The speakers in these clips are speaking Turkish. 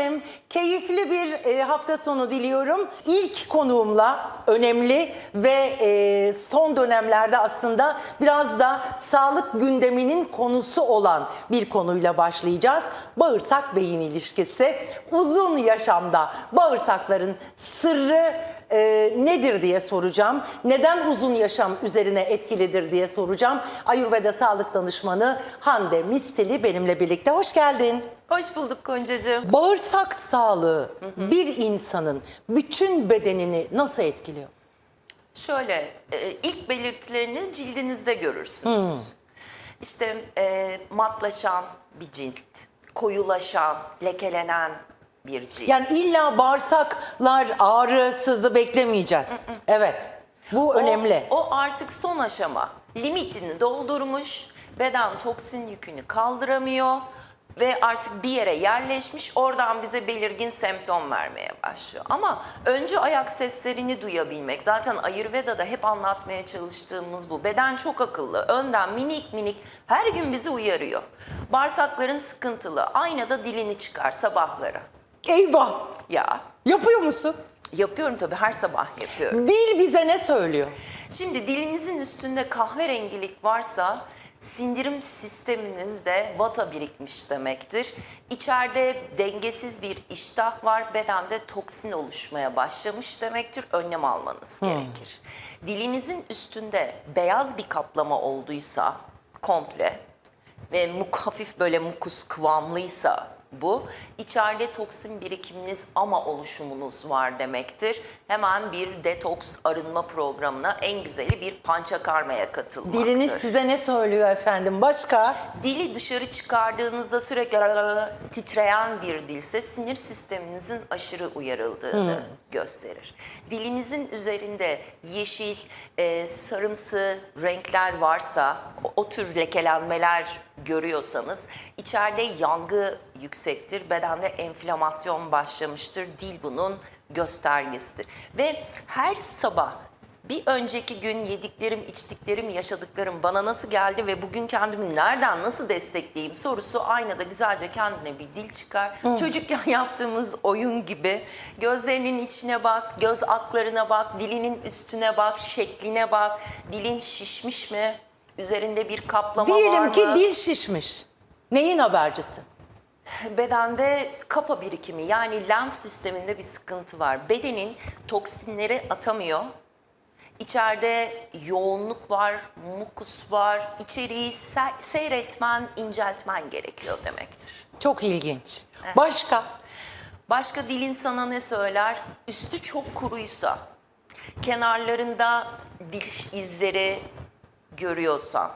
Efendim, keyifli bir e, hafta sonu diliyorum. İlk konuğumla önemli ve e, son dönemlerde aslında biraz da sağlık gündeminin konusu olan bir konuyla başlayacağız. Bağırsak beyin ilişkisi. Uzun yaşamda bağırsakların sırrı e, nedir diye soracağım. Neden uzun yaşam üzerine etkilidir diye soracağım. Ayurveda sağlık danışmanı Hande Mistili benimle birlikte. Hoş geldin. Hoş bulduk Goncacığım. Bağırsak sağlığı bir insanın bütün bedenini nasıl etkiliyor? Şöyle e, ilk belirtilerini cildinizde görürsünüz. İşte e, matlaşan bir cilt, koyulaşan, lekelenen bir cilt. Yani illa bağırsaklar ağrı, sızı beklemeyeceğiz. Evet. Bu O- önemli. O, artık son aşama. Limitini doldurmuş, beden toksin yükünü kaldıramıyor ve artık bir yere yerleşmiş oradan bize belirgin semptom vermeye başlıyor. Ama önce ayak seslerini duyabilmek. Zaten Ayurveda'da hep anlatmaya çalıştığımız bu. Beden çok akıllı. Önden minik minik her gün bizi uyarıyor. Bağırsakların sıkıntılı. Aynada dilini çıkar sabahları. Eyvah! Ya Yapıyor musun? yapıyorum tabii her sabah yapıyorum. Dil bize ne söylüyor? Şimdi dilinizin üstünde kahverengilik varsa sindirim sisteminizde vata birikmiş demektir. İçeride dengesiz bir iştah var, bedende toksin oluşmaya başlamış demektir. Önlem almanız gerekir. Dilinizin üstünde beyaz bir kaplama olduysa komple ve muk, hafif böyle mukus kıvamlıysa bu içeride toksin birikiminiz ama oluşumunuz var demektir. Hemen bir detoks arınma programına en güzeli bir pançakarmaya katılmaktır. Diliniz size ne söylüyor efendim? Başka? Dili dışarı çıkardığınızda sürekli titreyen bir dilse sinir sisteminizin aşırı uyarıldığını gösterir. Dilinizin üzerinde yeşil, e, sarımsı renkler varsa, o, o tür lekelenmeler görüyorsanız içeride yangı yüksektir, bedende enflamasyon başlamıştır. Dil bunun göstergesidir. Ve her sabah bir önceki gün yediklerim, içtiklerim, yaşadıklarım bana nasıl geldi ve bugün kendimi nereden nasıl destekleyeyim sorusu aynada güzelce kendine bir dil çıkar. Çocukken yaptığımız oyun gibi gözlerinin içine bak, göz aklarına bak, dilinin üstüne bak, şekline bak. Dilin şişmiş mi? Üzerinde bir kaplama var Diyelim mı? ki dil şişmiş. Neyin habercisi? Bedende kapa birikimi yani lenf sisteminde bir sıkıntı var. Bedenin toksinleri atamıyor. İçeride yoğunluk var, mukus var. İçeriği se- seyretmen, inceltmen gerekiyor demektir. Çok ilginç. Başka? Başka dilin sana ne söyler? Üstü çok kuruysa, kenarlarında diş izleri görüyorsan,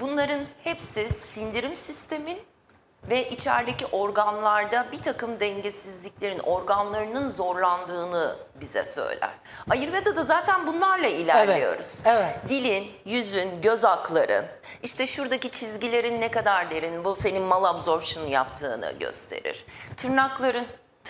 bunların hepsi sindirim sistemin ve içerideki organlarda bir takım dengesizliklerin, organlarının zorlandığını bize söyler. Ayurveda'da zaten bunlarla ilerliyoruz. evet. Dilin, yüzün, göz akların, işte şuradaki çizgilerin ne kadar derin, bu senin malabsorption yaptığını gösterir. Tırnakların,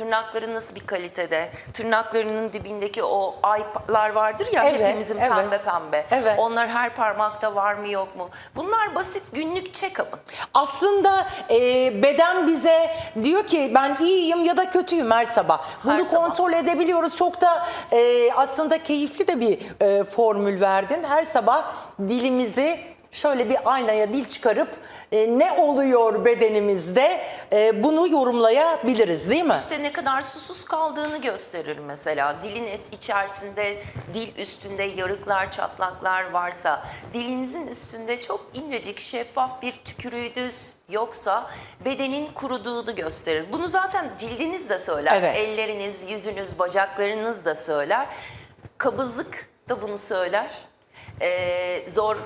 tırnakların nasıl bir kalitede, tırnaklarının dibindeki o aylar vardır ya Evet, hepimizin evet. pembe pembe. Evet. Onlar her parmakta var mı yok mu? Bunlar basit günlük check-up'ın. Aslında e, beden bize diyor ki ben iyiyim ya da kötüyüm her sabah. Bunu Her sabah. kontrol edebiliyoruz. Çok da e, aslında keyifli de bir e, formül verdin. Her sabah dilimizi şöyle bir aynaya dil çıkarıp e, ne oluyor bedenimizde e, bunu yorumlayabiliriz değil mi? İşte ne kadar susuz kaldığını gösterir mesela. Dilin et içerisinde, dil üstünde yarıklar, çatlaklar varsa, dilinizin üstünde çok incecik, şeffaf bir tükürüğünüz yoksa bedenin kuruduğunu gösterir. Bunu zaten cildiniz de söyler. Evet. Elleriniz, yüzünüz, bacaklarınız da söyler. Kabızlık da bunu söyler. Ee, zor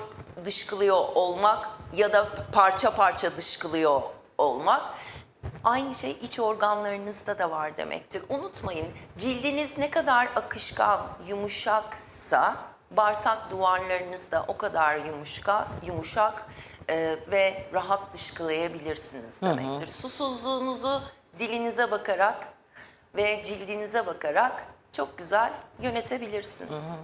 dışkılıyor olmak ya da parça parça dışkılıyor olmak. Aynı şey iç organlarınızda da var demektir. Unutmayın cildiniz ne kadar akışkan, yumuşaksa bağırsak duvarlarınız da o kadar yumuşka, yumuşak e, ve rahat dışkılayabilirsiniz demektir. Susuzluğunuzu dilinize bakarak ve cildinize bakarak çok güzel yönetebilirsiniz.